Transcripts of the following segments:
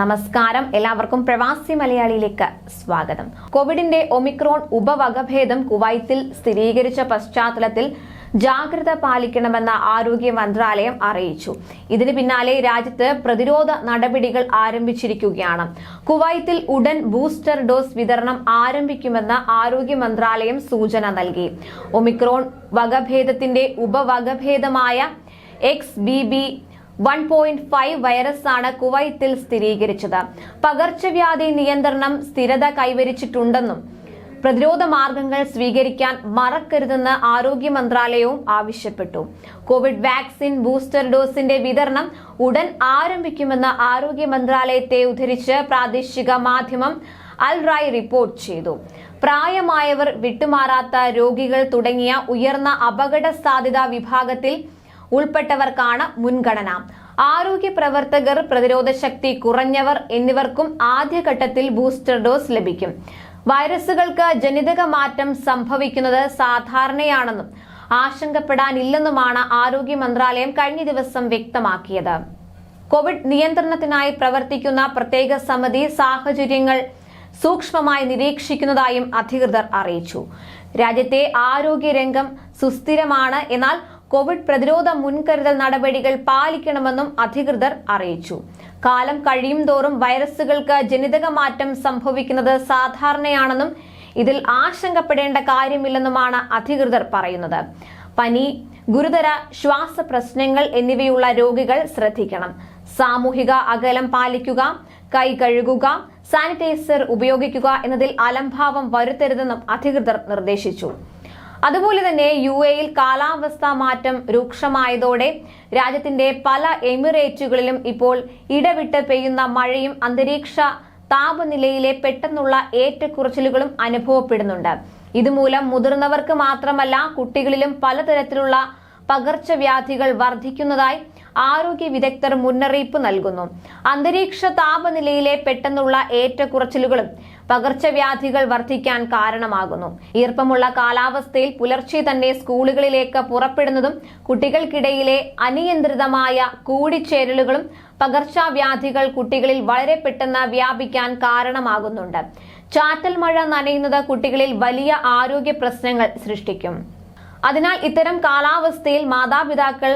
നമസ്കാരം. എല്ലാവർക്കും പ്രവാസി മലയാളിയിലേക്ക് സ്വാഗതം. കോവിഡിന്റെ ഒമിക്രോൺ ഉപവകഭേദം കുവൈത്തിൽ സ്ഥിരീകരിച്ച പശ്ചാത്തലത്തിൽ ജാഗ്രത പാലിക്കണമെന്ന് ആരോഗ്യ മന്ത്രാലയം അറിയിച്ചു. ഇതിന് പിന്നാലെ രാജ്യത്ത് പ്രതിരോധ നടപടികൾ ആരംഭിച്ചിരിക്കുകയാണ്. കുവൈത്തിൽ ഉടൻ ബൂസ്റ്റർ ഡോസ് വിതരണം ആരംഭിക്കുമെന്ന് ആരോഗ്യ മന്ത്രാലയം സൂചന നൽകി. ഒമിക്രോൺ വകഭേദത്തിന്റെ ഉപവകഭേദമായ X B B one point five വൈറസാണ് കുവൈത്തിൽ സ്ഥിരീകരിച്ചത്. പകർച്ചവ്യാധി നിയന്ത്രണം സ്ഥിരത കൈവരിച്ചിട്ടുണ്ടെന്നും പ്രതിരോധ മാർഗങ്ങൾ സ്വീകരിക്കാൻ മറക്കരുതെന്ന് ആരോഗ്യ മന്ത്രാലയവും ആവശ്യപ്പെട്ടു. കോവിഡ് വാക്സിൻ ബൂസ്റ്റർ ഡോസിന്റെ വിതരണം ഉടൻ ആരംഭിക്കുമെന്ന് ആരോഗ്യ മന്ത്രാലയത്തെ ഉദ്ധരിച്ച് പ്രാദേശിക മാധ്യമം അൽ റായ് റിപ്പോർട്ട് ചെയ്തു. പ്രായമായവർ വിട്ടുമാറാത്ത രോഗികൾ തുടങ്ങിയ ഉയർന്ന അപകട സാധ്യതാ വിഭാഗത്തിൽ ഉൾപ്പെട്ടവർക്കാണ് മുൻഗണന. ആരോഗ്യ പ്രവർത്തകർ പ്രതിരോധ ശക്തി കുറഞ്ഞവർ എന്നിവർക്കും ആദ്യഘട്ടത്തിൽ ബൂസ്റ്റർ ഡോസ് ലഭിക്കും. വൈറസുകൾക്ക് ജനിതക മാറ്റം സംഭവിക്കുന്നത് സാധാരണയാണെന്നും ആശങ്കപ്പെടാനില്ലെന്നുമാണ് ആരോഗ്യ മന്ത്രാലയം കഴിഞ്ഞ ദിവസം വ്യക്തമാക്കിയത്. കോവിഡ് നിയന്ത്രണത്തിനായി പ്രവർത്തിക്കുന്ന പ്രത്യേക സമിതി സാഹചര്യങ്ങൾ സൂക്ഷ്മമായി നിരീക്ഷിക്കുന്നതായും അധികൃതർ അറിയിച്ചു. രാജ്യത്തെ ആരോഗ്യരംഗം സുസ്ഥിരമാണ് എന്നാൽ കോവിഡ് പ്രതിരോധ മുൻകരുതൽ നടപടികൾ പാലിക്കണമെന്നും അധികൃതർ അറിയിച്ചു. കാലം കഴിയും തോറും വൈറസുകൾക്ക് ജനിതക മാറ്റം സംഭവിക്കുന്നത് സാധാരണയാണെന്നും ഇതിൽ ആശങ്കപ്പെടേണ്ട കാര്യമില്ലെന്നുമാണ് അധികൃതർ പറയുന്നത്. പനി ഗുരുതര ശ്വാസ പ്രശ്നങ്ങൾ എന്നിവയുള്ള രോഗികൾ ശ്രദ്ധിക്കണം. സാമൂഹിക അകലം പാലിക്കുക കൈ കഴുകുക സാനിറ്റൈസർ ഉപയോഗിക്കുക എന്നതിൽ അലംഭാവം വരുത്തരുതെന്നും അധികൃതർ നിർദ്ദേശിച്ചു. അതുപോലെ തന്നെ യു എയിൽ കാലാവസ്ഥാ മാറ്റം രൂക്ഷമായതോടെ രാജ്യത്തിന്റെ പല എമിറേറ്റുകളിലും ഇപ്പോൾ ഇടവിട്ട് പെയ്യുന്ന മഴയും അന്തരീക്ഷ താപനിലയിലെ പെട്ടെന്നുള്ള ഏറ്റക്കുറച്ചിലുകളും അനുഭവപ്പെടുന്നുണ്ട്. ഇതുമൂലം മുതിർന്നവർക്ക് മാത്രമല്ല കുട്ടികളിലും പലതരത്തിലുള്ള പകർച്ചവ്യാധികൾ വർദ്ധിക്കുന്നതായി ആരോഗ്യ വിദഗ്ധർ മുന്നറിയിപ്പ് നൽകുന്നു. അന്തരീക്ഷ താപനിലയിലെ പെട്ടെന്നുള്ള ഏറ്റക്കുറച്ചിലുകളും പകർച്ചവ്യാധികൾ വർദ്ധിക്കാൻ കാരണമാകുന്നു. ഈർപ്പമുള്ള കാലാവസ്ഥയിൽ പുലർച്ചെ തന്നെ സ്കൂളുകളിലേക്ക് പുറപ്പെടുന്നതും കുട്ടികൾക്കിടയിലെ അനിയന്ത്രിതമായ കൂടിച്ചേരലുകളും പകർച്ചവ്യാധികൾ കുട്ടികളിൽ വളരെ പെട്ടെന്ന് വ്യാപിക്കാൻ കാരണമാകുന്നുണ്ട്. ചാറ്റൽ മഴ നനയുന്നത് കുട്ടികളിൽ വലിയ ആരോഗ്യ പ്രശ്നങ്ങൾ സൃഷ്ടിക്കും. അതിനാൽ ഇത്തരം കാലാവസ്ഥയിൽ മാതാപിതാക്കൾ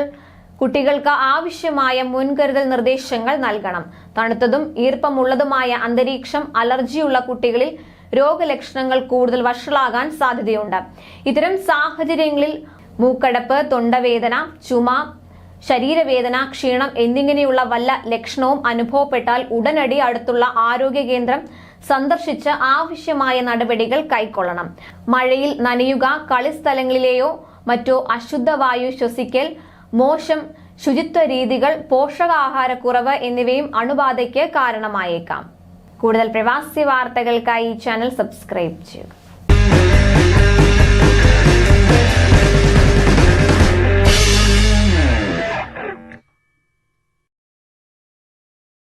കുട്ടികൾക്ക് ആവശ്യമായ മുൻകരുതൽ നിർദ്ദേശങ്ങൾ നൽകണം. തണുത്തതും ഈർപ്പമുള്ളതുമായ അന്തരീക്ഷം അലർജിയുള്ള കുട്ടികളിൽ രോഗലക്ഷണങ്ങൾ കൂടുതൽ വഷളാകാൻ സാധ്യതയുണ്ട്. ഇത്തരം സാഹചര്യങ്ങളിൽ മൂക്കടപ്പ് തൊണ്ടവേദന ചുമ ശരീരവേദന ക്ഷീണം എന്നിങ്ങനെയുള്ള വല്ല ലക്ഷണവും അനുഭവപ്പെട്ടാൽ ഉടനടി അടുത്തുള്ള ആരോഗ്യ കേന്ദ്രം സന്ദർശിച്ച് ആവശ്യമായ നടപടികൾ കൈക്കൊള്ളണം. മഴയിൽ നനയുക കളിസ്ഥലങ്ങളിലെയോ മറ്റോ അശുദ്ധവായു ശ്വസിക്കൽ മോശം ശുചിത്വ രീതികൾ പോഷകാഹാരക്കുറവ് എന്നിവയും അണുബാധയ്ക്ക് കാരണമായേക്കാം. കൂടുതൽ പ്രവാസി വാർത്തകൾക്കായി ഈ ചാനൽ സബ്സ്ക്രൈബ് ചെയ്യുക.